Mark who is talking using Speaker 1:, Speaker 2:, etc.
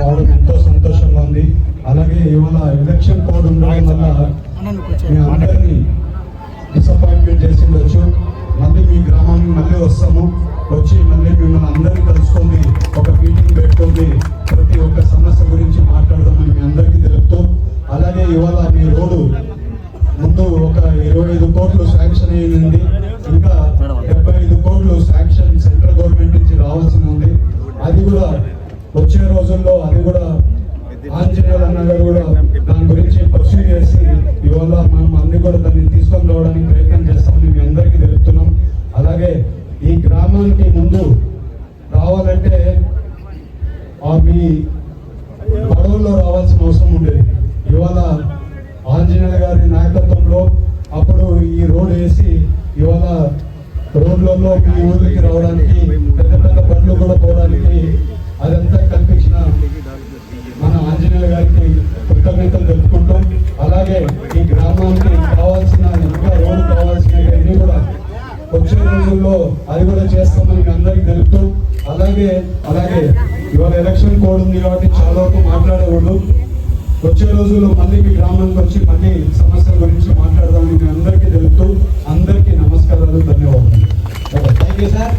Speaker 1: రావడం ఎంతో సంతోషంగా ఉంది. అలాగే ఇవాళ ఎలక్షన్ కోడ్ ఉండడం వల్ల మీ అందరినీ డిసప్పాయింట్మెంట్ చేసి ఉండొచ్చు. మళ్ళీ మీ గ్రామానికి మళ్ళీ వస్తాము. వచ్చి మళ్ళీ మిమ్మల్ని అందరినీ కలుసుకొని ఒక మీటింగ్ పెట్టుకొని ప్రతి ఒక్క సమస్య గురించి మాట్లాడదామని మీ అందరికీ తెలుపుతూ అలాగే ఇవాళ మీ రోడ్డు ముందు ఒక ఇరవై ఐదు కోట్లు శాంక్షన్ అయ్యింది ఇంకా డెబ్బై ఐదు కోట్లు శాంక్షన్ సెంట్రల్ గవర్నమెంట్ నుంచి రావాల్సి ఉంది. అది కూడా వచ్చే రోజుల్లో అది కూడా ఆంజనేయులు అన్న గారు కూడా దాని గురించి పర్సూ చేసి ఇవాళ మనం అన్ని కూడా దాన్ని తీసుకొని రావడానికి ప్రయత్నం చేస్తామని మీ అందరికీ తెలుపుతున్నాం. అలాగే ఈ గ్రామానికి ముందు రావాలంటే ఆ మీ పడవల్లో రావాల్సిన అవసరం ఉండేది. ఇవాళ ఆంజనేయుల గారి నాయకత్వంలో అప్పుడు ఈ రోడ్ వేసి ఇవాళ రోడ్లలో మీ ఊరికి రావడానికి పెద్ద పెద్ద బండ్లు కూడా పోవడానికి అదంతా కల్పించిన మన ఆంజనేయుల గారికి కృతజ్ఞతలు తెలుపుకుంటాం అలాగే ఈ గ్రామానికి కావాల్సిన ఇంకా రోడ్డు కావాల్సినవన్నీ కూడా వచ్చే రోజుల్లో అది కూడా చేస్తామని అందరికి అందరికీ తెలుపుతూ అలాగే అలాగే ఇవాళ ఎలక్షన్ కోడ్ ఉంది కాబట్టి చాలా వరకు మాట్లాడకూడదు. వచ్చే రోజుల్లో మళ్ళీ మీ గ్రామానికి వచ్చి మళ్ళీ సమస్యల గురించి మాట్లాడదామని మీ అందరికీ తెలుపుతూ అందరికీ నమస్కారాలు ధన్యవాదాలు.
Speaker 2: Thank you sir.